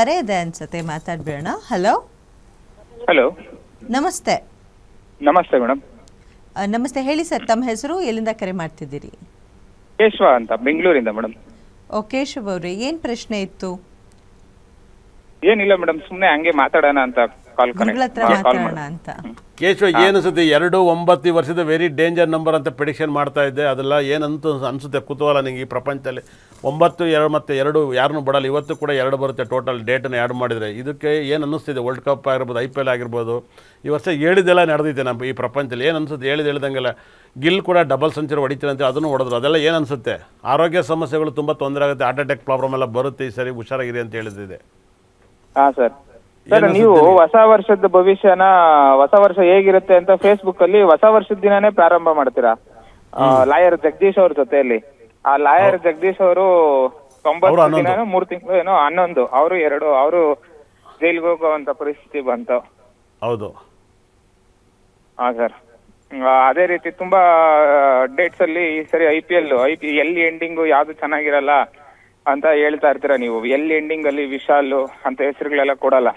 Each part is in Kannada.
ಕರೆ ಇದೆ ಅನ್ಸುತ್ತೆ ಮಾತಾಡ್ಬೇಡ ಹಲೋ ಹಲೋ ನಮಸ್ತೆ. ನಮಸ್ತೆ ಮೇಡಮ್. ನಮಸ್ತೆ ಹೇಳಿ ಸರ್ ತಮ್ಮ ಹೆಸರು ಎಲ್ಲಿಂದ ಕರೆ ಮಾಡ್ತಿದ್ದೀರಿ? ಕೇಶವ ಅಂತ ಬೆಂಗಳೂರಿಂದ ಮೇಡಮ್. ಓ ಕೇಶವ್ ಅವ್ರೆ ಏನು ಪ್ರಶ್ನೆ ಇತ್ತು? ಏನಿಲ್ಲ ಮೇಡಮ್ ಸುಮ್ಮನೆ ಹಂಗೆ ಮಾತಾಡೋಣ ಅಂತ ಕಾಲ್ ಅಂತ. ಕೇಶವ ಏನು ಅನ್ಸುತ್ತೆ ಎರಡು ಒಂಬತ್ತು ಈ ವರ್ಷದ ವೆರಿ ಡೇಂಜರ್ ನಂಬರ್ ಅಂತ ಪ್ರಿಡಿಕ್ಷನ್ ಮಾಡ್ತಾ ಇದ್ದೆ. ಅದೆಲ್ಲ ಏನಂತ ಅನ್ಸುತ್ತೆ. ಕುತೂಹಲ ನಿಂಗೆ ಈ ಪ್ರಪಂಚದಲ್ಲಿ. ಒಂಬತ್ತು ಎರಡು ಮತ್ತು ಎರಡು ಯಾರನ್ನೂ ಬಿಡಲ್ಲ. ಇವತ್ತು ಕೂಡ ಎರಡು ಬರುತ್ತೆ ಟೋಟಲ್ ಡೇಟನ್ನು ಆ್ಯಡ್ ಮಾಡಿದರೆ. ಇದಕ್ಕೆ ಏನು ಅನ್ನಿಸ್ತಿದೆ? ವರ್ಲ್ಡ್ ಕಪ್ ಆಗಿರ್ಬೋದು ಐ ಪಿ ಎಲ್ ಆಗಿರ್ಬೋದು. ಈ ವರ್ಷ ಹೇಳಿದೆಲ್ಲ ನಡೆದಿದೆ ನಮ್ಮ ಈ ಪ್ರಪಂಚದಲ್ಲಿ. ಏನು ಅನ್ಸುತ್ತೆ? ಹೇಳಿದ ಹೇಳ್ದಂಗೆಲ್ಲ. ಗಿಲ್ ಕೂಡ ಡಬಲ್ ಸೆಂಚುರಿ ಹೊಡಿತೀರಂತೆ ಅಂತ ಅದನ್ನು ಹೊಡೆದ್ರು. ಅದೆಲ್ಲ ಏನು ಅನ್ಸುತ್ತೆ? ಆರೋಗ್ಯ ಸಮಸ್ಯೆಗಳು ತುಂಬ ತೊಂದರೆ ಆಗುತ್ತೆ. ಹಾರ್ಟ್ ಅಟ್ಯಾಕ್ ಪ್ರಾಬ್ಲಮ್ ಎಲ್ಲ ಬರುತ್ತೆ ಈ ಸರಿ. ಹುಷಾರಾಗಿರಿ ಅಂತ ಹೇಳಿದ್ದಿದೆ. ಹಾ ಸರ್ ಸರ್ ನೀವು? ಹೊಸ ವರ್ಷದ ಭವಿಷ್ಯನ ಹೊಸ ವರ್ಷ ಹೇಗಿರುತ್ತೆ ಅಂತ ಫೇಸ್ಬುಕ್ ಅಲ್ಲಿ ಹೊಸ ವರ್ಷದ ದಿನಾನೇ ಪ್ರಾರಂಭ ಮಾಡ್ತೀರಾ? ಲಾಯರ್ ಜಗದೀಶ್ ಅವ್ರ ಜೊತೆಯಲ್ಲಿ. ಆ ಲಾಯರ್ ಜಗದೀಶ್ ಅವರು ತೊಂಬತ್ತು. ದಿನ ಮೂರ್ ತಿಂಗಳು ಏನೋ ಹನ್ನೊಂದು ಅವರು ಎರಡು ಅವರು ಜೈಲ್ಗೆ ಹೋಗುವಂತ ಪರಿಸ್ಥಿತಿ ಬಂತು. ಹೌದು. ಹಾ ಸರ್. ಅದೇ ರೀತಿ ತುಂಬಾ ಡೇಟ್ಸ್ ಅಲ್ಲಿ ಈ ಸರಿ I P L I P L ending ಯಾವ್ದು ಚೆನ್ನಾಗಿರಲ್ಲ ಅಂತ ಹೇಳ್ತಾ ಇರ್ತೀರಾ ನೀವು? ಎಲ್ ಎಂಡಿಂಗ್ ಅಲ್ಲಿ ವಿಶಾಲ್ ಅಂತ ಹೆಸರುಗಳೆಲ್ಲ ಕೊಡಲ್ಲ.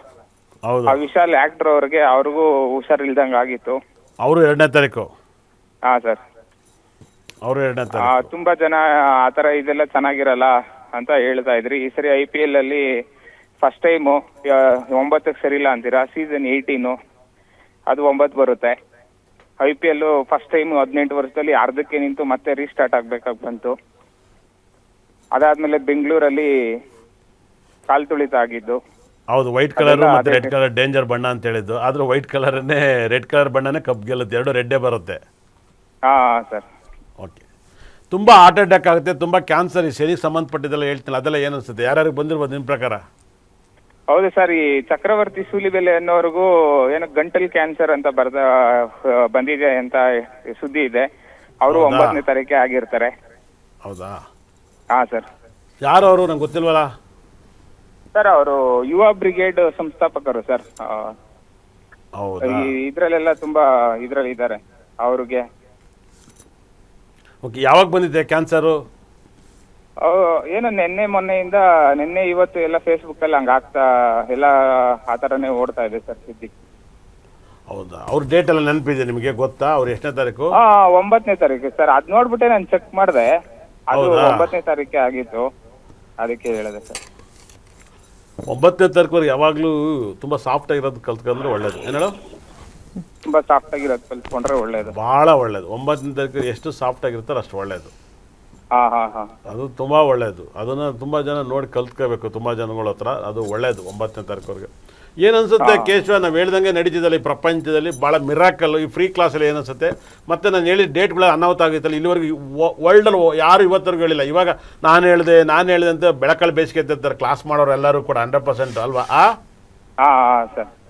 ಹೌದು. ಆ ವಿಶಾಲ್ ಆಕ್ಟರ್ ಅವ್ರಿಗೆ ಅವ್ರಿಗೂ ಹುಷಾರಿಲ್ದಂಗೆ ಆಗಿತ್ತು. ಅವರು ಎರಡನೇ ತಾರೀಕು. ಹಾ ಸರ್ ಅವರು ಎರಡನೇ ತಾರೀಕು. ತುಂಬಾ ಜನ ಆತರ ಇದೆಲ್ಲ ಚೆನ್ನಾಗಿರಲ್ಲ ಅಂತ ಹೇಳ್ತಾ ಇದ್ರಿ. ಈ ಸರಿ ಐ ಪಿ ಎಲ್ ಅಲ್ಲಿ ಫಸ್ಟ್ ಟೈಮು ಒಂಬತ್ತಕ್ಕೆ ಸರಿಲ್ಲ ಅಂತೀರಾ? ಸೀಸನ್ ಏಯ್ಟೀನು ಅದು ಒಂಬತ್ತು ಬರುತ್ತೆ. I P L first time ಹದಿನೆಂಟು ವರ್ಷದಲ್ಲಿ ಅರ್ಧಕ್ಕೆ ನಿಂತು ಮತ್ತೆ ರೀಸ್ಟಾರ್ಟ್ ಆಗ್ಬೇಕಾಗಿ ಬಂತು. ಅದಾದ್ಮೇಲೆ ಬೆಂಗಳೂರಲ್ಲಿ ಕಾಲ್ ತುಳಿತ ಆಗಿದ್ದು. ಹೌದು ವೈಟ್ ಕಲರ್ ಮತ್ತೆ ರೆಡ್ ಕಲರ್ ಡೇಂಜರ್ ಬಣ್ಣ ಅಂತ ಹೇಳಿದ್ದು. ಆದ್ರೂ ವೈಟ್ ಕಲರ್ನೇ ರೆಡ್ ಕಲರ್ ಬಣ್ಣನೇ ಕಪ್ ಗೆಲ್ಲುತ್ತೆ. ಎರಡು ರೆಡ್ಡೇ ಬರುತ್ತೆ. ಹಾ ಸರ್. ಓಕೆ ತುಂಬಾ ಹಾರ್ಟ್ ಅಟ್ಯಾಕ್ ಆಗುತ್ತೆ ತುಂಬಾ ಕ್ಯಾನ್ಸರ್ ಈ ಸಂಬಂಧಪಟ್ಟಿದ್ದೆಲ್ಲ ಹೇಳ್ತೀನಿ. ಅದೆಲ್ಲ ಏನು ಅನಿಸುತ್ತೆ? ಯಾರ್ಯಾರಿಗೆ ಬಂದಿರ್ಬೋದು ನಿಮ್ಮ ಪ್ರಕಾರ? ಹೌದು ಸರ್. ಈ ಚಕ್ರವರ್ತಿ ಸೂಲಿಬೆಲೆ ಅನ್ನೋರಿಗೂ ಏನೋ ಗಂಟಲ್ ಕ್ಯಾನ್ಸರ್ ಅಂತ ಬರ್ದ ಬಂದಿದೆ ಅಂತ ಸುದ್ದಿ ಇದೆ. ಅವರು ಹೌದಾ? ಒಂಬತ್ತನೇ ತಾರೀಕೆ ಆಗಿರ್ತಾರೆ. ಹೌದಾ? ಹಾ ಸರ್. ಯಾರು ಅವರು? ನಂಗೆ ಗೊತ್ತಿಲ್ವಲ್ಲ. ಸರ್ ಅವರು ಯುವ ಬ್ರಿಗೇಡ್ ಸಂಸ್ಥಾಪಕರು ಸರ್. ಹೌದಾ? ಇದ್ರಲ್ಲೆಲ್ಲ ತುಂಬಾ ಇದ್ರಲ್ಲಿ ಇದ್ದಾರೆ ಅವ್ರಿಗೆ. ಓಕೆ ಯಾವಾಗ ಬಂದಿದೆ ಕ್ಯಾನ್ಸರ್ ಏನೋ ನಿನ್ನೆ ಮೊನ್ನೆಯಿಂದ ನಿನ್ನೆ ಇವತ್ತು ಎಲ್ಲ ಫೇಸ್ಬುಕ್ ಅಲ್ಲಿ ಹಂಗ ಆಗ್ತಾ ಎಲ್ಲ ಆ ತರನೇ ಓಡ್ತಾ ಇದೆ ಸರ್ ಸುದ್ದಿ. ಹೌದಾ? ಅವ್ರ ಡೇಟ್ ಎಲ್ಲ ನೆನಪಿದೆ ನಿಮಗೆ ಗೊತ್ತಾ? ಅವ್ರು ಎಷ್ಟನೇ ತಾರೀಕು? ಹಾ ಒಂಬತ್ತನೇ ತಾರೀಕು ಸರ್. ಅದ್ ನೋಡ್ಬಿಟ್ಟೆ ನಾನು ಚೆಕ್ ಮಾಡಿದೆ. ಅದು? ಒಂಬತ್ತನೇ ತಾರೀಕೆ ಆಗಿತ್ತು ಅದಕ್ಕೆ ಹೇಳಿದೆ ಸರ್. ಒಂಬತ್ತನೇ ತಾರೀಕುವರೆಗೆ ಯಾವಾಗಲೂ ತುಂಬ ಸಾಫ್ಟ್ ಆಗಿರೋದು ಕಲ್ತ್ಕೊಂಡ್ರೆ ಒಳ್ಳೇದು. ಏನು ಹೇಳು? ತುಂಬಾ ಸಾಫ್ಟ್ ಆಗಿರೋದು ಕಲ್ತ್ಕೊಂಡ್ರೆ ಒಳ್ಳೇದು. ಭಾಳ ಒಳ್ಳೇದು. ಒಂಬತ್ತನೇ ತಾರೀಕು ಎಷ್ಟು ಸಾಫ್ಟ್ ಆಗಿರ್ತಾರೆ ಅಷ್ಟು ಒಳ್ಳೇದು. ಹಾ ಹಾ ಹಾ. ಅದು ತುಂಬ ಒಳ್ಳೇದು. ಅದನ್ನು ತುಂಬ ಜನ ನೋಡಿ ಕಲ್ತ್ಕೋಬೇಕು ತುಂಬ ಜನಗಳ ಹತ್ರ. ಅದು ಒಳ್ಳೇದು ಒಂಬತ್ತನೇ ತಾರೀಕುವರೆಗೆ. ಏನು ಅನ್ಸುತ್ತೆ ಕೇಶವ? ನಾವು ಹೇಳ್ದಂಗೆ ನಡೀತಿದ್ದಲ್ಲ ಈ ಪ್ರಪಂಚದಲ್ಲಿ ಭಾಳ ಮಿರಾಕಲ್ಲು ಈ ಫ್ರೀ ಕ್ಲಾಸಲ್ಲಿ ಏನನ್ಸುತ್ತೆ? ಮತ್ತು ನಾನು ಹೇಳಿದ ಡೇಟ್ಗಳ ಅನಾಹುತ ಆಗಿತ್ತಲ್ಲ ಇಲ್ಲಿವರೆಗೆ ವರ್ಲ್ಡಲ್ಲಿ ಯಾರು ಇವತ್ತರೆಗೂ ಹೇಳಿಲ್ಲ. ಇವಾಗ ನಾನು ಹೇಳಿದೆ ನಾನು ಹೇಳಿದೆ ಅಂತ ಬೆಳಕಲ್ಲಿ ಬೇಸಿಗೆ ಎತ್ತಿರ್ತಾರೆ. ಕ್ಲಾಸ್ ಮಾಡೋರು ಎಲ್ಲರೂ ಕೂಡ ಹಂಡ್ರೆಡ್ ಪರ್ಸೆಂಟ್ ಅಲ್ವಾ? ಆ?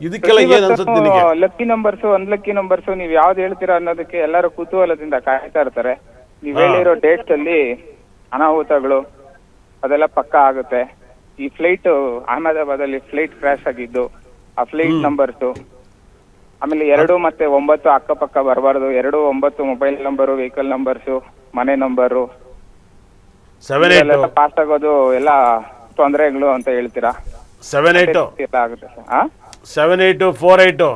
ಇದಕ್ಕೆಲ್ಲ ಏನು ಅನ್ಸುತ್ತೆ ನಿನಗೆ? ಲಕ್ಕಿ ನಂಬರ್ಸ್ ಅನ್ಲಕ್ಕಿ ನಂಬರ್ಸ್ ನೀವ್ ಯಾವ್ದು ಹೇಳ್ತೀರಾ ಅನ್ನೋದಕ್ಕೆ ಎಲ್ಲರೂ ಕುತೂಹಲದಿಂದ ಕಾಯ್ತಾ ಇರ್ತಾರೆ. ನೀವ್ ಹೇಳಿರೋ ಡೇಟ್ಸ್ ಅಲ್ಲಿ ಅನಾಹುತಗಳು ಅದೆಲ್ಲ ಪಕ್ಕ ಆಗುತ್ತೆ. ಈ ಫ್ಲೈಟ್ ಅಹಮದಾಬಾದ್ ಅಲ್ಲಿ ಫ್ಲೈಟ್ ಕ್ರಾಶ್ ಆಗಿದ್ದು ಆ ಫ್ಲೈಟ್ ನಂಬರ್ಸ್ ಆಮೇಲೆ ಎರಡು ಮತ್ತೆ ಒಂಬತ್ತು ಅಕ್ಕಪಕ್ಕ ಬರಬಾರದು. ಎರಡು ಒಂಬತ್ತು ಮೊಬೈಲ್ ನಂಬರ್ ವೆಹಿಕಲ್ ನಂಬರ್ಸು ಮನೆ ನಂಬರು ಸೆವೆನ್ ಪಾಸ್ ಆಗೋದು ಎಲ್ಲ ತೊಂದರೆಗಳು ಅಂತ ಹೇಳ್ತೀರಾ? ಸೆವೆನ್ ಎಲ್ಲ ಆಗುತ್ತೆ ಸರ್ ಹಾ ಸೆವೆನ್ ಏಯ್ಟು ಫೋರ್ ಏಯ್ಟು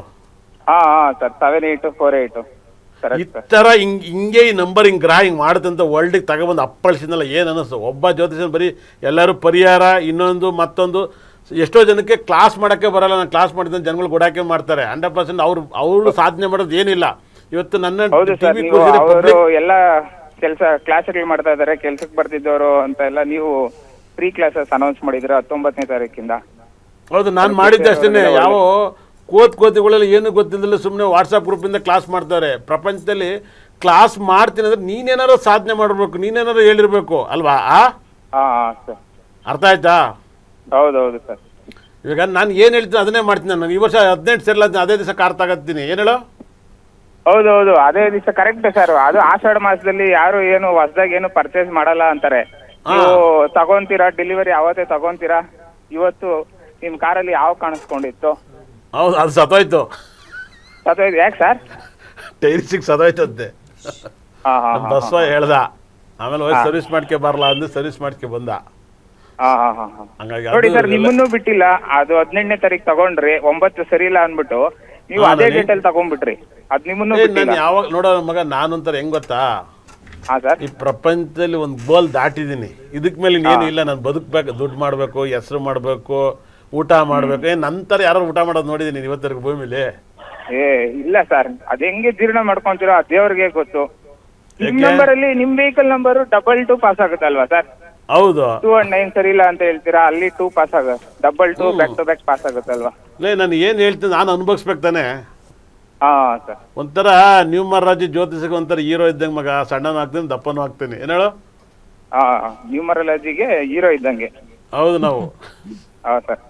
ಹಾ ಹಾ sir. Seven eight four eight ಈ ಥರ ಹಿಂಗ್ ಹಿಂಗೆ ಈ ನಂಬರ್ ಹಿಂಗೆ ಗ್ರಾ ಹಿಂಗೆ ಮಾಡುತ್ತಂತ ವರ್ಲ್ಡಿಗೆ ತಗೊಬಂದು ಅಪ್ಪಳಿಸಿದ್ನಲ್ಲ ಏನು ಅನ್ನಿಸ್ತು? ಒಬ್ಬ ಜ್ಯೋತಿಷನ್ ಬರೀ ಎಲ್ಲರೂ ಪರಿಹಾರ ಇನ್ನೊಂದು ಮತ್ತೊಂದು ಎಷ್ಟೋ ಜನಕ್ಕೆ ಕ್ಲಾಸ್ ಮಾಡೋಕ್ಕೆ ಬರಲ್ಲ ನಾನು ಕ್ಲಾಸ್ ಮಾಡಿದ್ರೆ ಜನಗಳು ಗುಡಾಕೆ ಮಾಡ್ತಾರೆ. ಹಂಡ್ರೆಡ್ ಪರ್ಸೆಂಟ್ ಅವ್ರು ಅವರು ಸಾಧನೆ ಮಾಡೋದು ಏನಿಲ್ಲ. ಇವತ್ತು ನನ್ನ ಎಲ್ಲ ಕೆಲಸ ಕ್ಲಾಸ್ಗಳು ಮಾಡ್ತಾ ಇದ್ದಾರೆ ಕೆಲ್ಸಕ್ಕೆ ಬರ್ತಿದ್ದವರು ಅಂತ ಎಲ್ಲ ನೀವು ಫ್ರೀ ಕ್ಲಾಸಸ್ ಅನೌನ್ಸ್ ಮಾಡಿದ್ರ ಹತ್ತೊಂಬತ್ತನೇ ತಾರೀಕಿಂದ? ಹೌದು ನಾನು ಮಾಡಿದ್ದೆ ಅಷ್ಟೇ ಯಾವ ಕೋತ್ ಕೋತಿಗಳೆಲ್ಲ ಏನು ಗೊತ್ತಿಲ್ಲ ಸುಮ್ಮನೆ ವಾಟ್ಸಪ್ ಗ್ರೂಪಿಂದ ಕ್ಲಾಸ್ ಮಾಡ್ತಾರೆ. ಪ್ರಪಂಚದಲ್ಲಿ ಕ್ಲಾಸ್ ಮಾಡ್ತೀನಿ ಅಂದ್ರೆ ನೀನೇನಾರು ಸಾಧನೆ ಮಾಡಬೇಕು ನೀನೇನಾರು ಹೇಳಿರ್ಬೇಕು ಅಲ್ವಾ? ಆ? ಅರ್ಥ ಆಯ್ತಾ? ಹೌದೌದು ಸರ್. ಇವಾಗ ನಾನು ಏನು ಹೇಳ್ತೀನಿ ಅದನ್ನೇ ಮಾಡ್ತೀನಿ ನಾನು. ಈ ವರ್ಷ ಹದಿನೆಂಟು ಸೇರಲ್ಲ ಅದೇ ದಿವಸ ಕಾರ್ ತಗತ್ತೀನಿ. ಏನು ಹೇಳು? ಹೌದೌದು ಅದೇ ದಿವಸ ಕರೆಕ್ಟ್ ಸರ್. ಅದು ಆಷಾಢ ಮಾಸದಲ್ಲಿ ಯಾರು ಏನು ಹೊಸದಾಗಿ ಏನು ಪರ್ಚೇಸ್ ಮಾಡಲ್ಲ ಅಂತಾರೆ. ನೀವು ತಗೊಂತೀರಾ ಡೆಲಿವರಿ ಯಾವತ್ತೇ ತಗೊಂತೀರಾ? ಇವತ್ತು ನಿಮ್ ಕಾರಲ್ಲಿ ಯಾವ ಕಾಣಿಸ್ಕೊಂಡಿತ್ತು? ಹೌದು ಅದು ಸತ್ತೋಯ್ತು. ಸತ್ತೋಯ್ತು. ಯಾಕೆ ಸರ್? ಟೈರಿಸಿಗೆ ಸತ್ತೋಯ್ತಂತೆ ಅಂತೆ. ಹಾ ಬಸ್ವ ಹೇಳ್ದ. ಆಮೇಲೆ ಹೋಗಿ ಸರ್ವಿಸ್ ಮಾಡ್ಕೆ ಬರಲ್ಲ ಅಂದ್ರೆ ಸರ್ವಿಸ್ ಮಾಡ್ಕೆ ಬಂದ. ಹಾ ಹಾ ಹಾ ಹಾ. ಹಂಗಾಗಿ ನೋಡಿ ಅದು ಸರ್ ನಿಮ್ಮನ್ನು ಬಿಟ್ಟಿಲ್ಲ. ಅದು ಹದಿನೆಂಟನೇ ತಾರೀಕು ತಗೊಂಡ್ರಿ ಒಂಬತ್ತು ಸರಿ ಇಲ್ಲ ಅಂದ್ಬಿಟ್ಟು ನೀವು ಹಾ, ಅದೇ ನನಗೆ- ಡೇಟ್ ಅಲ್ಲಿ ತಗೊಂಡ್ಬಿಟ್ರಿ. ಅದು ನಿಮ್ಮನ್ನು ಏ, ನಾನು ಬಿಟ್ಟಿಲ್ಲ. ಯಾವಾಗ ನೋಡೋ ಮಗ ನಾನು ಒಂಥರ ಹೆಂಗ್ ಗೊತ್ತಾ? ಹಾ ಸರ್. ಈ ಪ್ರಪಂಚದಲ್ಲಿ ಒಂದು ಗೋಲ್ ದಾಟಿದ್ದೀನಿ. ಇದಕ್ ಮೇಲೆ ಇನ್ನೇನು ಇಲ್ಲ ನಾನು ಬದುಕಬೇಕು ದುಡ್ಡು ಮಾಡಬೇಕು ಹೆಸರು ಮಾಡಬೇಕು ಊಟ ಮಾಡ್ಬೇಕು. ಏ ನಂತರ ಯಾರು ಊಟ ಮಾಡೋದು ನೋಡಿದೀನಿ ಇವತ್ತರೆಗೂ ಭೂಮಿಲಿ. ಏ ಇಲ್ಲ ಸರ್ ಅದ್ ಹೆಂಗೆ ಜೀರ್ಣ ಮಾಡ್ಕೊಂತೀರೋ ಆ ದೇವ್ರಿಗೆ ಗೊತ್ತು. ನಿಮ್? ನಂಬರ್ ಅಲ್ಲಿ ನಿಮ್ vehicle number double two pass ಆಗುತ್ತಲ್ವಾ sir ಹೌದು. ಟೂ ಅಂಡ್ ನೈನ್ ಸರಿ ಇಲ್ಲ ಅಂತ ಹೇಳ್ತೀರಾ? ಅಲ್ಲಿ ಟೂ ಪಾಸ್ ಆಗ double two back to back pass ಆಗುತ್ತಲ್ವಾ? ಲೇ ನಾನು ಏನು ಹೇಳ್ತೀನಿ ನಾನು ಅನುಭವಿಸ್ಬೇಕು ತಾನೆ. ಹಾ ಸರ್ ಒಂಥರ ನ್ಯೂಮರ್ ರಾಜಿ ಜ್ಯೋತಿಷಕ್ಕೆ ಒಂಥರ ಹೀರೋ ಇದ್ದಂಗೆ ಮಗ ಸಣ್ಣನೂ ಆಗ್ತೀನಿ ದಪ್ಪನೂ ಹಾಕ್ತೀನಿ. ಏನು ಹೇಳು? ಹಾ ನ್ಯೂಮರಾಲಜಿಗೆ ಹೀರೋ ಇದ್ದಂಗೆ. ಹೌದು ನಾವು. ಹಾ ಸರ್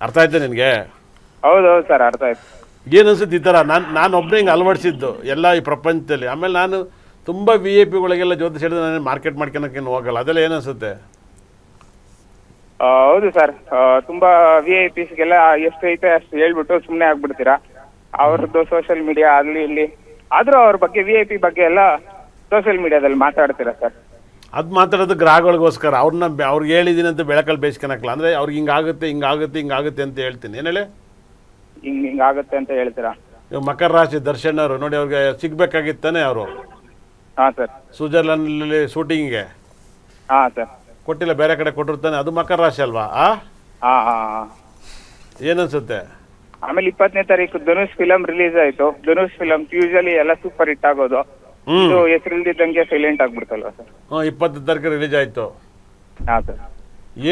ಅರ್ಥ ಆಯ್ತಾ ನಿನಗೆ? ಹೌದು ಹೌದು ಸರ್ ಅರ್ಥ ಆಯ್ತು. ಏನು ಅನ್ಸುತ್ತೆ ಈ ಥರ ನಾನು ನಾನು ಒಬ್ಬನೇ ಹಿಂಗೆ ಅಳವಡಿಸಿದ್ದು ಎಲ್ಲ ಈ ಪ್ರಪಂಚದಲ್ಲಿ. ಆಮೇಲೆ ನಾನು ತುಂಬ ವಿ ಐ ಪಿಗಳಿಗೆಲ್ಲ ಜೊತೆ ಹೇಳಿದ್ರೆ ನಾನು ಮಾರ್ಕೆಟ್ ಮಾಡ್ಕೊಳಕ್ಕೇನು ಹೋಗಲ್ಲ. ಅದೆಲ್ಲ ಏನು ಅನ್ಸುತ್ತೆ? ಆ, ಹೌದು ಸರ್. ತುಂಬಾ ವಿ ಐ ಪಿಸ್ಗೆಲ್ಲ ಎಷ್ಟು ಐತೆ ಅಷ್ಟು ಹೇಳ್ಬಿಟ್ಟು ಸುಮ್ಮನೆ ಆಗ್ಬಿಡ್ತೀರಾ? ಅವ್ರದ್ದು ಸೋಷಿಯಲ್ ಮೀಡಿಯಾ ಅಲ್ಲಿ ಇಲ್ಲಿ. ಆದ್ರೂ ಅವ್ರ ಬಗ್ಗೆ ವಿ ಐ ಪಿ ಬಗ್ಗೆ ಎಲ್ಲ ಸೋಷಿಯಲ್ ಮೀಡಿಯಾದಲ್ಲಿ ಮಾತಾಡ್ತೀರಾ ಸರ್? ಅದು ಮಾತಾಡೋದು ಗ್ರಾಹಕಗಳಿಗೋಸ್ಕರ ಅವ್ರನ್ನ ಬೆ- ಅವ್ರಿಗೆ ಹೇಳಿದ್ದೀನಿ ಅಂತ ಬೆಳಕಲ್ಲಿ ಬೇಯಿಸ್ಕೊಳಕ್ಕಲ್ಲ ಅಂದರೆ ಅವ್ರಿಗೆ ಹಿಂಗಾಗುತ್ತೆ ಹಿಂಗಾಗುತ್ತೆ ಹಿಂಗಾಗುತ್ತೆ ಅಂತ ಹೇಳ್ತೀನಿ. ಏನು ಹೇಳಿ? ಹಿಂಗ್ ಹಿಂಗ್ ಆಗುತ್ತೆ ಅಂತ ಹೇಳ್ತೀರಾ? ಇವಾಗ ಮಕರ ರಾಶಿ ದರ್ಶನ್ ಅವರು. ನೋಡಿ ಅವ್ರಿಗೆ ಸಿಗ್ಬೇಕಾಗಿತ್ತಾನೆ ಅವರು. ಹಾ ಸರ್. ಸ್ವಿಟ್ಜರ್ಲೆಂಡ್ನಲ್ಲಿ ಶೂಟಿಂಗಿಗೆ. ಹಾ ಸರ್. ಕೊಟ್ಟಿಲ್ಲ ಬೇರೆ ಕಡೆ ಕೊಟ್ಟಿರ್ತಾನೆ ಅದು ಮಕರ ರಾಶಿ ಅಲ್ವಾ? ಆ? ಹಾ ಹಾ ಹಾ. ಏನನ್ಸುತ್ತೆ? ಆಮೇಲೆ ಇಪ್ಪತ್ತನೇ ತಾರೀಕು ಧನುಷ್ ಫಿಲಂ ರಿಲೀಸ್ ಆಯಿತು. ಧನುಷ್ ಫಿಲಂ ಯೂಶಲಿ ಎಲ್ಲ ಸೂಪರ್ ಹಿಟ್ ಆಗೋದು. ಇದು ಹೆಸರಿಲ್ದಿದ್ದಂಗೆ ಸೈಲೆಂಟ್ ಆಗ್ಬಿಡ್ತಲ್ವಾ ಸರ್? ಹ್ಞೂ ಇಪ್ಪತ್ತು ತಾರೀಕು ರಿಲೀಸ್ ಆಯ್ತು. ಹಾ ಸರ್.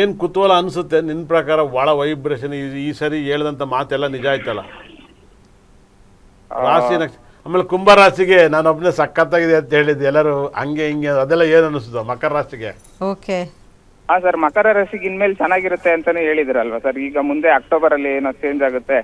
ಏನು ಕುತೂಹಲ ಅನ್ಸುತ್ತೆ? ನಿನ್ ಪ್ರಕಾರ ಭಾಳ ವೈಬ್ರೇಷನ್ ಈ ಸರಿ ಹೇಳ್ದಂಥ ಮಾತೆಲ್ಲ ನಿಜ ಆಯ್ತಲ್ಲ? ರಾಶಿ ನಕ್ಷ ಆಮೇಲೆ ಕುಂಭ ರಾಶಿಗೆ ನಾನು ಒಬ್ಬನೇ ಸಖತ್ತಾಗಿದೆ ಅಂತ ಹೇಳಿದ್ದೆ. ಎಲ್ಲರೂ ಹಂಗೆ ಹಿಂಗೆ ಅದೆಲ್ಲ ಏನು ಅನಿಸ್ತದೆ ಮಕರ ರಾಶಿಗೆ? ಓಕೆ. ಹಾ ಸರ್ ಮಕರ ರಾಶಿಗೆ ಇನ್ಮೇಲೆ ಚೆನ್ನಾಗಿರುತ್ತೆ ಅಂತಾನೆ ಹೇಳಿದ್ರಲ್ವಾ ಸರ್. ಈಗ ಮುಂದೆ ಅಕ್ಟೋಬರ್ ಅಲ್ಲಿ ಏನೋ ಚೇಂಜ್ ಆಗುತ್ತೆ.